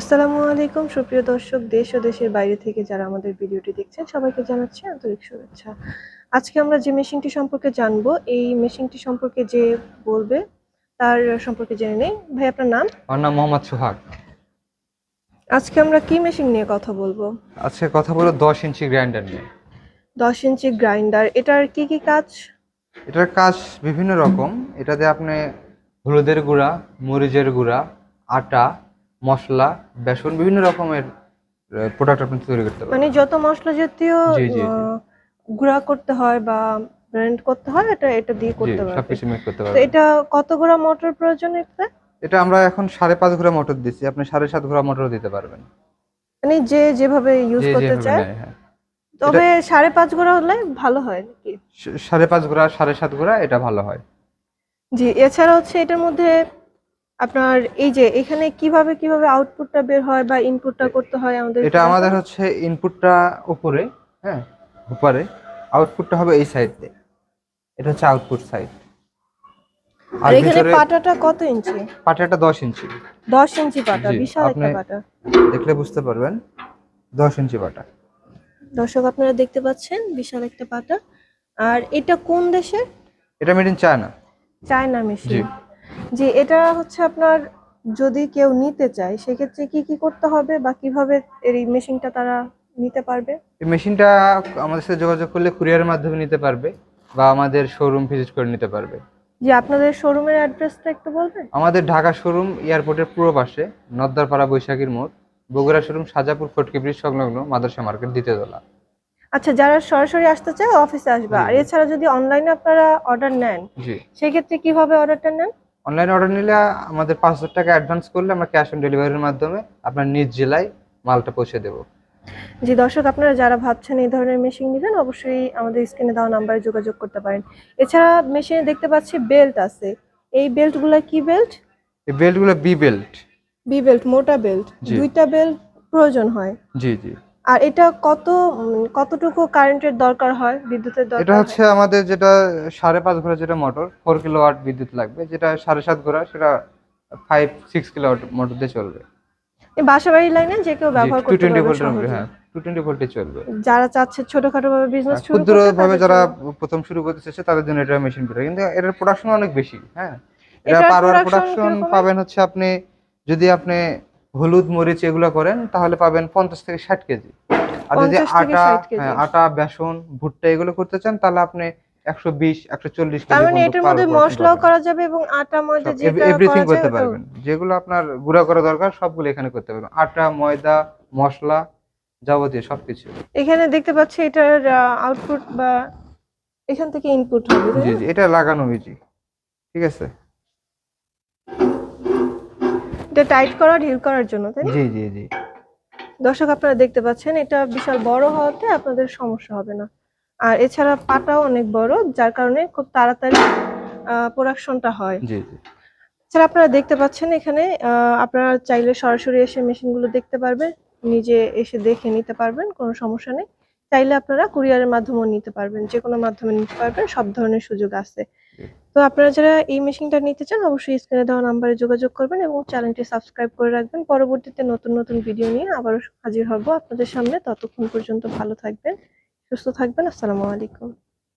আসসালামু আলাইকুম সুপ্রিয় দর্শক দেশ ও দেশের বাইরে থেকে যারা আমাদের ভিডিওটি দেখছেন সবাইকে জানাচ্ছি আন্তরিক শুভেচ্ছা। আজকে আমরা যে মেশিনটি সম্পর্কে জানব এই মেশিনটি সম্পর্কে যে বলবে তার সম্পর্কে জেনে নেই। ভাই আপনার নাম? আমার নাম মোহাম্মদ সোহাগ। আজকে আমরা কি মেশিন নিয়ে কথা বলব? আজকে কথা বলো দশ ইঞ্চি গ্রাইন্ডার নিয়ে। দশ ইঞ্চি গ্রাইন্ডার এটার কি কি কাজ? এটার কাজ বিভিন্ন রকম। এটাতে আপনি হলুদের গুঁড়া মরিচের গুঁড়া আটা মশলা বেসন বিভিন্ন রকমের প্রোডাক্ট আপনি তৈরি করতে পারেন মানে যত মশলা জাতীয় গুঁড়া করতে হয় বা ব্লেন্ড করতে হয় এটা এটা দিয়ে করতে পারবে সবকিছু মিক্স করতে তো পারবেন। এটা কত গুঁড়া মোটর প্রয়োজন এতে এটা আমরা এখন সাড়ে পাঁচ ঘোড়া মোটর দিচ্ছি। আপনি সাড়ে সাত ঘোড়া মোটরও দিতে পারবেন। মানে যে যেভাবে ইউজ করতে চায়। হ্যাঁ। তবে সাড়ে পাঁচ গোড়া হলে ভালো হয় নাকি? সাড়ে পাঁচ ঘোড়া সাড়ে সাত ঘোড়া এটা ভালো হয়। জি এছাড়া হচ্ছে এটার মধ্যে আপনার এই যে এখানে কীভাবে কীভাবে আউটপুটটা বের হয় বা ইনপুটটা করতে হয় আমাদের এটা আমাদের হচ্ছে ইনপুটটা উপরে হ্যাঁ উপরে আউটপুটটা হবে এই সাইড দিয়ে। এটা হচ্ছে আউটপুট সাইড আর এখানে পাটাটা কত ইঞ্চি? পাটাটা দশ ইঞ্চি। দশ ইঞ্চি পাটা বিশাল একটা পাটা। দেখলে বুঝতে পারবেন দশ ইঞ্চি পাটা। দর্শক আপনারা দেখতে পাচ্ছেন বিশাল একটা পাটা। আর এটা কোন দেশের? এটা মেড ইন চায়না চায়না জি। মেশিন জি এটা হচ্ছে আপনার যদি কেউ নিতে চায় সেক্ষেত্রে কি কি করতে হবে বা কীভাবে এই মেশিনটা তারা নিতে পারবে? এই মেশিনটা আমাদের সাথে যোগাযোগ করলে কুরিয়ারের মাধ্যমে নিতে পারবে বা আমাদের শোরুম ভিজিট করে নিতে পারবে। জি আপনাদের শোরুমের অ্যাড্রেসটা একটু বলবেন? আমাদের ঢাকা শোরুম এয়ারপোর্টের পূর্ব পাশে নদ্দারপাড়া বৈশাখীর মোড় বগুড়া শোরুম সাজাপুর ফটকি ব্রিজ সংলগ্ন মাদ্রাসা মার্কেট দ্বিতীয়তলা আচ্ছা যারা সরাসরি আসতে চায় অফিসে আসবে। আর এছাড়া যদি অনলাইনে আপনারা অর্ডার নেন জি। সেক্ষেত্রে কীভাবে অর্ডারটা নেন? অনলাইনে অর্ডার নিলে আমাদের পাঁচ হাজার টাকা অ্যাডভান্স করলে আমরা ক্যাশ অন ডেলিভারির মাধ্যমে আপনার নিজ জেলায় মালটা পৌঁছে দেবো। জি দর্শক আপনারা যারা ভাবছেন এই ধরনের মেশিন নেবেন অবশ্যই আমাদের স্ক্রিনে দেওয়া নাম্বারে যোগাযোগ করতে পারেন। এছাড়া মেশিনে দেখতে পাচ্ছি বেল্ট আছে। এই বেল্টগুলো কি বেল্ট এই বেল্টগুলো বি বেল্ট বি বেল্ট মোটা বেল্ট দুইটা বেল্ট প্রয়োজন হয়। জি জি। আর এটা কত কতটুকু কারেন্টের দরকার হয় বিদ্যুতের এটা দরকার হয়? হচ্ছে আমাদের যেটা সাড়ে পাঁচ ঘোড়া যেটা মোটর ফোর কিলো ওয়াট বিদ্যুৎ লাগবে যেটা সাড়ে সাত ঘোড়া সেটা five six kilowatt motor দিয়ে চলবে। এই বাসা বাড়ির লাইনে যে কেউ ব্যবহার করতে পারবে। হ্যাঁ টু টোয়েন্টি ভোল্টে চলবে। যারা চাচ্ছে ছোটখাটো ভাবে বিজনেস শুরু ক্ষুদ্র করতে ভাবে তাদের যারা প্রথম শুরু করতে চাচ্ছে তাদের জন্য এটা মেশিন বেটার কিন্তু এটার প্রোডাকশন অনেক বেশি হ্যাঁ। এটা production প্রোডাকশন পাবেন হচ্ছে আপনি যদি আপনি হলুদ মরিচ এগুলো করেন তাহলে পাবেন পঞ্চাশ থেকে ষাট কেজি। আর যদি আটা 60 কেজি। হ্যাঁ, আটা বেসন ভুট্টা এগুলো করতে চান তাহলে আপনি কেজি মানে এটার মধ্যে মশলাও করা যাবে এবং আটা ময়দা যেটা এভরিথিং করতে পারবেন। যেগুলো আপনার গুঁড়া করা দরকার সবগুলো এখানে করতে পারবেন। আটা ময়দা মশলা যাবতীয় সবকিছু। এখানে দেখতে পাচ্ছি এটার আউটপুট বা এখান থেকে ইনপুট হবে জি জি এটা লাগানো হয়েছে ঠিক আছে? এটা টাইট করা ঢিল করার জন্য তাই জি জি জি। দর্শক আপনারা দেখতে পাচ্ছেন এটা বিশাল বড় হওয়াতে আপনাদের সমস্যা হবে না। আর এছাড়া পাটাও অনেক বড় যার কারণে খুব তাড়াতাড়ি প্রোডাকশনটা হয়। এছাড়া আপনারা দেখতে পাচ্ছেন এখানে আহ, আপনারা চাইলে সরাসরি এসে মেশিনগুলো দেখতে পারবেন নিজে এসে দেখে নিতে পারবেন কোনো সমস্যা নেই। চাইলে আপনারা কুরিয়ারের মাধ্যমেও নিতে পারবেন যে কোনো মাধ্যমে নিতে পারবেন সব ধরনের সুযোগ আছে। তো আপনারা যারা এই মেশিনটা নিতে চান, অবশ্যই স্ক্রিনে দেওয়া নাম্বারে যোগাযোগ করবেন এবং চ্যানেলটি সাবস্ক্রাইব করে রাখবেন। পরবর্তীতে নতুন নতুন ভিডিও নিয়ে আবারও হাজির হব আপনাদের সামনে। ততক্ষণ পর্যন্ত ভালো থাকবেন, সুস্থ থাকবেন। আসসালামু আলাইকুম।